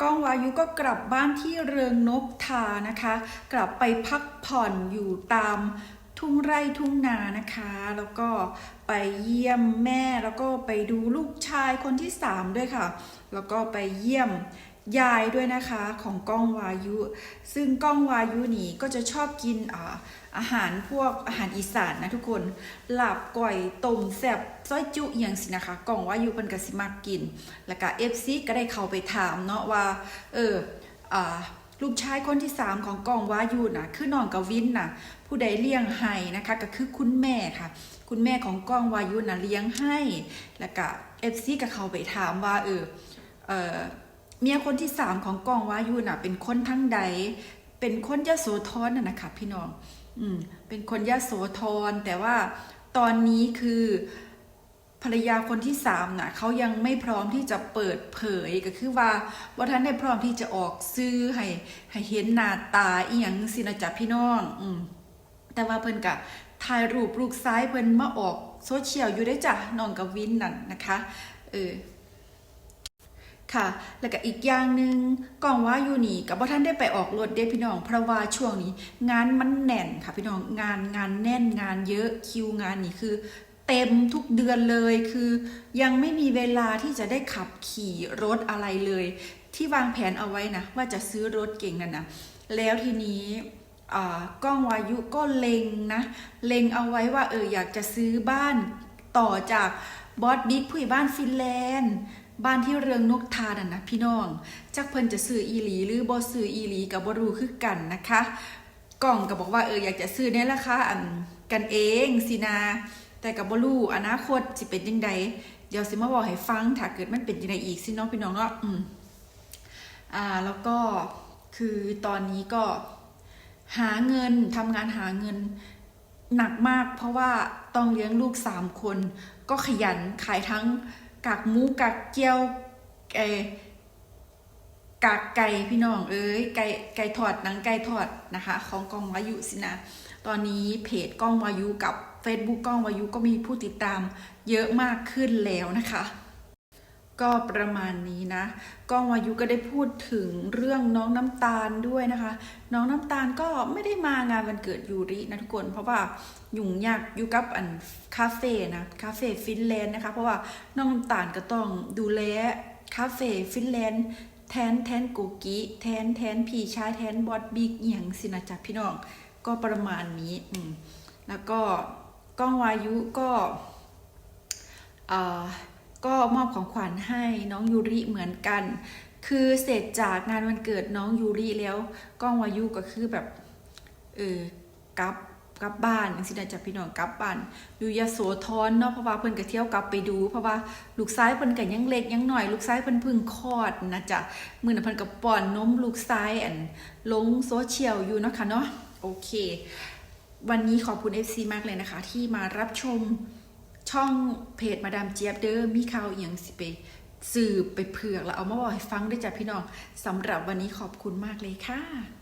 ก้องวายุก็กลับบ้านที่เรืองนกทานะคะ กลับไปพักผ่อนอยู่ตามทุ่งไร่ทุ่งนานะคะ แล้วก็ไปเยี่ยมแม่แล้วก็ไปดูลูกชายคนที่สามด้วยค่ะ แล้วก็ไปเยี่ยม ยายด้วยนะคะของก้องวายุ ซึ่งก้องวายุนี่ก็จะชอบกินอาอาหารพวกอาหารอีสานนะทุกคนหลับก่อยต้มแซบซอยจุอย่างสินะคะก้องวายุเป็นกสิมากกิน แล้วก็เอฟซีก็ได้เข้าไปถามเนาะว่า เอออ่าลูกชายคนที่สามของกองวายุนะคือน้องกวินนะผู้ใดเลี้ยงให้นะคะก็คือคุณแม่ค่ะ คุณแม่ของกองวายุนะเลี้ยงให้ แล้วก็เอฟซีก็เข้าไปถามว่าเออเออ เมียคนที่สามของกองวายุน่ะ เป็นคนทั้งใด เป็นคนยโสธรน่ะนะคะพี่น้อง อืม เป็นคนยโสธรแต่ว่าตอนนี้คือภรรยาคนที่สามน่ะเขายังไม่พร้อมที่จะเปิดเผยก็คือว่าว่าท่านได้พร้อมที่จะออกซื้อให้ให้เห็นหน้าตาอีหยังสินะจ๊ะพี่น้อง อืมแต่ว่าเพิ่นกะถ่ายรูปลูกซ้ายเพิ่นมาออกโซเชียลอยู่ได้จ้ะน้องกับวินนั่นนะคะ เออ ค่ะ แล้วก็อีกอย่างหนึ่งกล่องว่าอยู่นี่กับว่าท่านได้ไปออกรถเด้พี่น้อง เพราะว่าช่วงนี้ งานมันแน่นค่ะพี่น้องงานงานแน่นงานเยอะคิวงานนี่คือเต็มทุกเดือนเลยคือยังไม่มีเวลาที่จะได้ขับขี่รถอะไรเลย ที่วางแผนเอาไว้นะ ว่าจะซื้อรถเก่งนั่นนะแล้วทีนี้กล้องวายุก็เล็งนะเล็งเอาไว้ว่าเอออยากจะซื้อบ้านต่อจากบอสบิ๊กผู้ใหญ่บ้านฟินแลนด์บ้านที่เรืองนกทาน่ะนะพี่น้อง จักเพิ่นจะซื้ออีหลีหรือบ่ซื้ออีหลีกับบรูคือกันนะคะ กล่องก็บอกว่าเอออยากจะซื้อในราคาอันกันเองสินะแต่กับบรูอนาคตสิเป็นยังไงเดี๋ยวสิมาบอกให้ฟังถ้าเกิดมันเป็นยังไงอีกสิน้องพี่น้องเนาะอืมอ่าแล้วก็คือตอนนี้ก็หาเงินทำงานหาเงินหนักมาก เพราะว่าต้องเลี้ยงลูกสามคน ก็ขยันขายทั้ง กากหมูกากเกี๊ยวไกากไก่พี่น้องเอ้ยไก่ไก่ทอดหนังไก่ทอดนะคะ ของกองวายุสินะ ตอนนี้เพจกล้องวายุกับ Facebook กล้องวายุก็มีผู้ติดตามเยอะมากขึ้นแล้วนะคะ ก็ประมาณนี้นะก้องวายุก็ได้พูดถึงเรื่องน้องน้ำตาลด้วยนะคะ น้องน้ำตาลก็ไม่ได้มางานวันเกิดยูรินะทุกคน เพราะว่ายุ่งยากอยู่กับอันคาเฟ่นะคาเฟ่ฟินแลนด์นะคะ เพราะว่าน้องน้ำตาลก็ต้องดูแลคาเฟ่ฟินแลนด์แทนแทนโกกิแทนแทนพี่ชายแทนบอสบิ๊กอหย่างสินะจ๊ะพี่น้องก็ประมาณนี้อืมแล้วก็ก้องวายุก็อ่า ก็มอบของขวัญให้น้องยูริเหมือนกัน คือเสร็จจากงานวันเกิดน้องยูริแล้วก้องวายุก็คือแบบเออกลับกลับบ้านสินะจ๊ะพี่น้องกลับบ้านอยู่ยโสธรเนาะเพราะว่าเพิ่นก็เที่ยวกลับไปดูเพราะว่าลูกซ้ายเพิ่นก็ยังเล็กยังหน่อย ลูกซ้ายเพิ่นพิ่งคลอดนะจ๊ะมื้อนั้นเพิ่นก็ป้อนนมลูกซ้ายอันลงโซเชียลอยู่เนาะค่ะเนาะโอเค วันนี้ขอบคุณ FC มากเลยนะคะ ที่มารับชม ช่องเพจมาดามเจี๊ยบเด้อมีข่าวอย่างสิไปสืบไปเผือกแล้วเอามาบอกให้ฟังด้วยจ้ะพี่น้องสำหรับวันนี้ขอบคุณมากเลยค่ะ